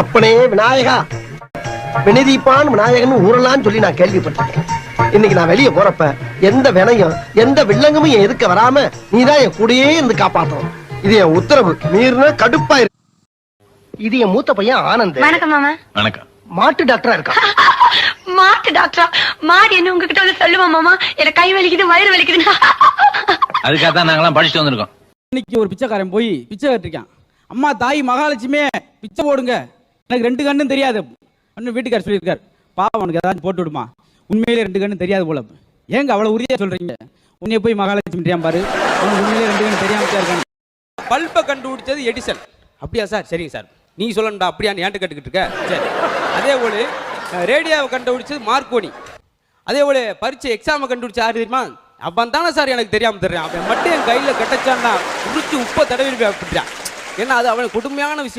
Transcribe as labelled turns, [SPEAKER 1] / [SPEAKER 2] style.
[SPEAKER 1] அப்பனே விநாயகா. வினதீப்பான் விநாயகன் ஊரெல்லாம் சொல்லி நான் கேள்விப்பட்டிருக்கேன். இன்னைக்கு நான் வெளியே போறப்ப எந்த வினையும் எந்த வில்லங்கமும் என் எதுக்க வராம நீதான் என் கூடயே இருந்து காப்பாத்தணும். இது என் உத்தரவு. மீறின கடுப்பா இருக்கு இது என் மூத்த பையன் ஆனந்த்.
[SPEAKER 2] வணக்கம் மாமா.
[SPEAKER 3] வணக்கம்.
[SPEAKER 1] மாட்டு டாக்டரா இருக்கான்
[SPEAKER 2] மாட்டு டாக்டரா? மாடு என்ன உங்ககிட்ட வந்து சொல்லுவா மாமா? எனக்கு கை வலிக்குது வயிறு வலிக்குதுன்னு
[SPEAKER 3] அதுக்காக தான் நாங்களாம் படிச்சுட்டு வந்திருக்கோம்.
[SPEAKER 4] இன்னைக்கு ஒரு பிச்சைக்காரன் போய் பிச்சை கட்டிருக்கான். அம்மா தாய் மகாலட்சுமியே பிச்சை போடுங்க. எனக்கு ரெண்டு கண்ணும் தெரியாது. அண்ணன் வீட்டுக்கார் சொல்லியிருக்கார். பாவம் உனக்கு ஏதாச்சும் போட்டு விடுமா? உண்மையிலே ரெண்டு கண்ணும் தெரியாது போல. ஏங்க அவ்வளோ உறுதியா சொல்றீங்க? உன்னைய போய் மகாலட்சுமி தெரியாம பாரு? உனக்கு உண்மையிலே ரெண்டு கண்ணு தெரியாம இருக்காங்க பல்பை கண்டுபிடிச்சது எடிசன். அப்படியா சார்? சரிங்க சார். நீ சொல்லணும்டா அப்படியான்னு ஏன்ட்டு கேட்டுக்கிட்டு இருக்க? சரி. அதே போல ரேடியோவை கண்டுபிடிச்சது மார்க்கோனி. அதே போல பரீட்சை எக்ஸாமை கண்டுபிடிச்ச யார் தெரியுமா? அவன் தானே சார் எனக்கு தெரியாம தெரியும் அவன் மட்டும் என் கையில கட்டச்சான்னா உரிச்சு உப்பை தடவி அப்படின்றான். ஏன்னா அது அவனுக்கு கொடுமையான விஷயம்.